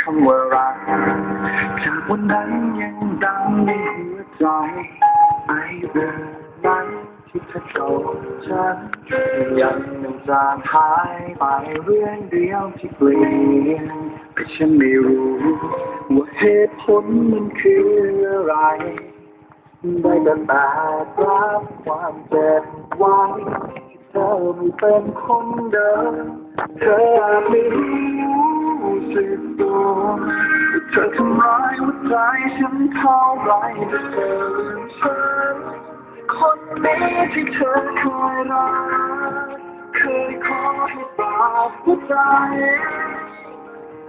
คำว่ารัก จากวันนั้นยังดังในหัวใจ ไอเรื่องนั้นที่เธอโกรธฉัน ยังไม่จางหายไปเรื่องเดียวที่เปลี่ยนแต่ฉันไม่รู้ว่าเหตุผลมันคืออะไรได้แต่แบกรับความเจ็บไว้ที่เธอไม่เป็นคนเดิม เธออาจไม่รู้ สึกตัวว่าเธอทำร้ายหัวใจฉันเท่าไรแต่เธอลืมฉันคนนี้ที่เธอเคยรักเคยขอให้ปลอบหัวใจ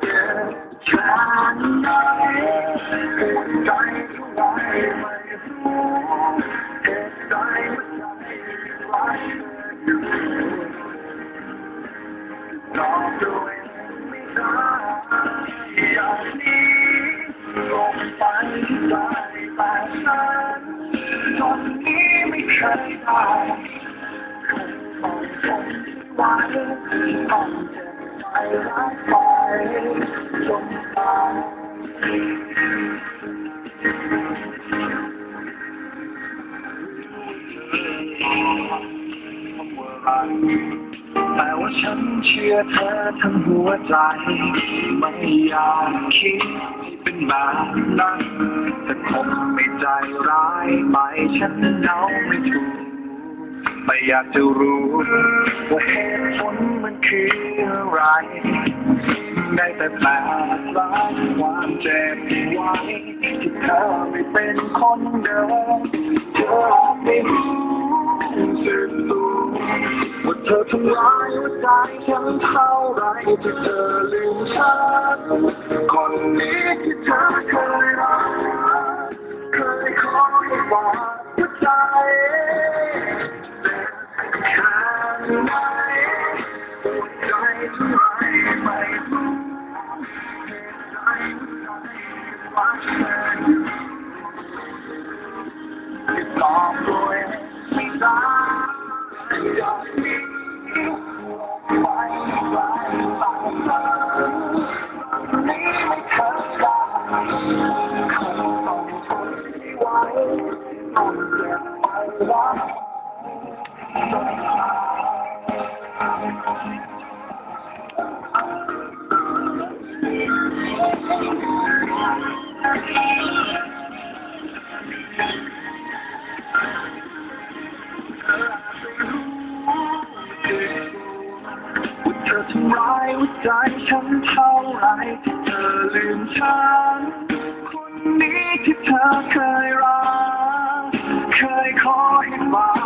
เจ็บแค่ไหนปวใจเท่าไร ไม่เคยได้คงต้องทนที่ต้องเจ็บใจรักไปจนตายแต่ว่าฉันเชื่อเธอทั้งหัวใจ ไม่อยากคิดเป็นแบบนั้น แต่คงไม่ใจร้ายไปฉันเดาไม่ถูก ไม่อยากจะรู้ ว่าเหตุผลมันคืออะไร ได้แต่แบกรับความเจ็บไว้ที่เธอไม่เป็นคนเดิมเธอไม่รู้สึกตัวว่าเธอทำร้ายหัวใจฉันเท่าไรที่เธอลืมฉันคนนี้ที่เธอเคยรัก เคยข ทำร้ายหัวใจฉันเท่าไรที่เธอลืมฉัน คนนี้ที่เธอเคยรัก เคยขอให้ฝา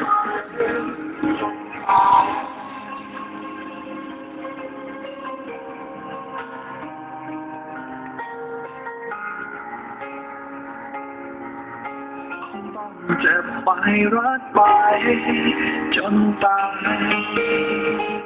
เจ็บไปรักไปจนตาย